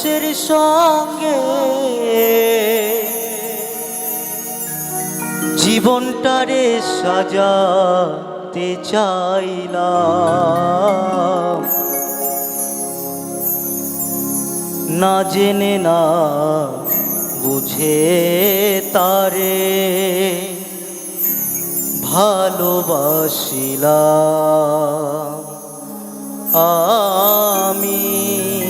মানুষের সঙ্গে। জীবনটারে সাজাতে চাইলাম। না জেনে না বুঝে তারে ভালোবাসিলাম আমি।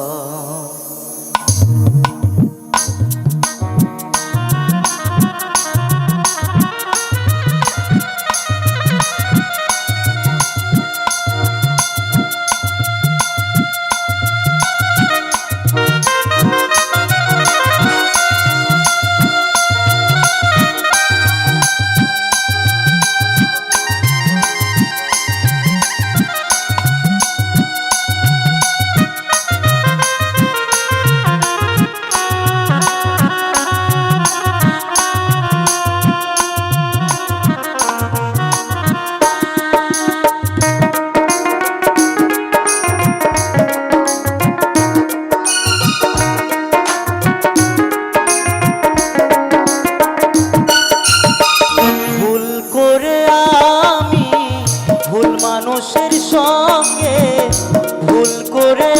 ভুল করে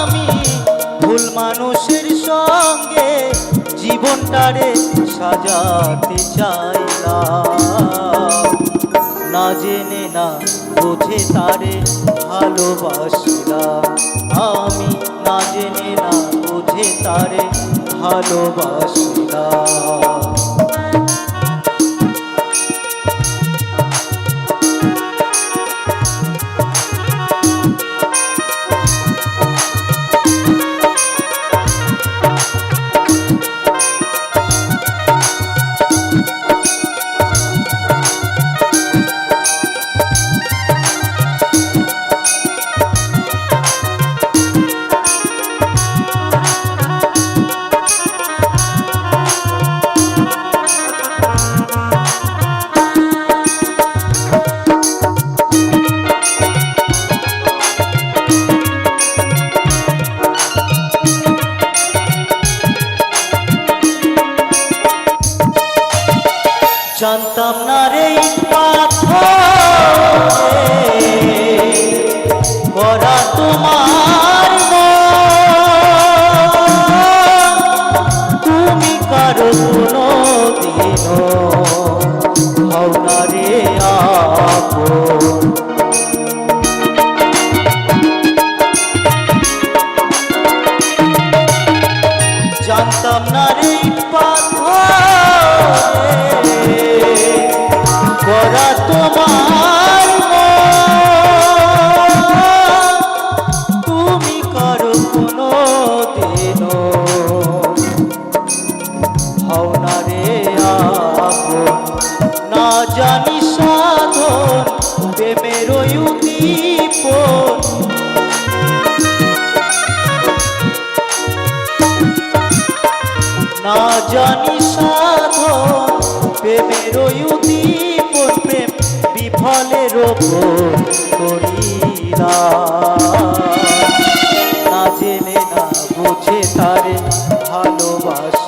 আমি ভুল মানুষের সঙ্গে জীবনটারে সাজাতে চাইলাম। না জেনে, না বুঝে তারে ভালোবাসিলাম। আমি না জেনে, না বুঝে তারে ভালোবাসিলাম। জানতাম না রে পাথর। করা তোমার না জানি সাধন, প্রেমের উদ্দীপন প্রেম বিফলের ওপর করিরা না জেনে না বুঝে তারে ভালোবাস।